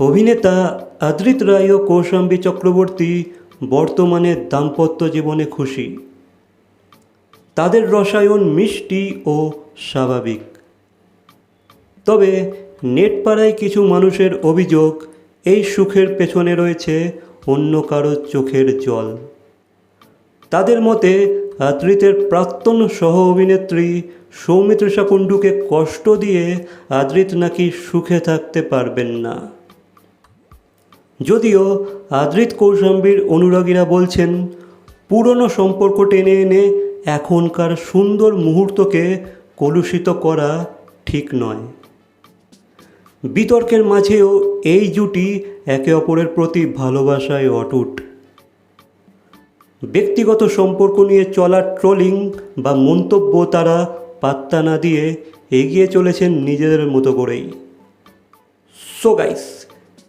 অভিনেতা আদ্রিত রায় ও কৌশাম্বী চক্রবর্তী বর্তমানে দাম্পত্য জীবনে খুশি। তাদের রসায়ন মিষ্টি ও স্বাভাবিক। তবে নেটপাড়ায় কিছু মানুষের অভিযোগ, এই সুখের পেছনে রয়েছে অন্য কারও চোখের জল। তাদের মতে আদ্রিতের প্রাক্তন সহ অভিনেত্রী সৌমিত্রিষা কুণ্ডুকে কষ্ট দিয়ে আদ্রিত নাকি সুখে থাকতে পারবেন না। যদিও আদ্রিত কৌশাম্বীর অনুরাগীরা বলছেন, পুরনো সম্পর্ক টেনে এনে এখনকার সুন্দর মুহূর্তকে কলুষিত করা ঠিক নয়। বিতর্কের মাঝেও এই জুটি একে অপরের প্রতি ভালোবাসায় অটুট। ব্যক্তিগত সম্পর্ক নিয়ে চলা ট্রোলিং বা মন্তব্য তারা পাত্তা না দিয়ে এগিয়ে চলেছেন নিজেদের মতো করেই। So guys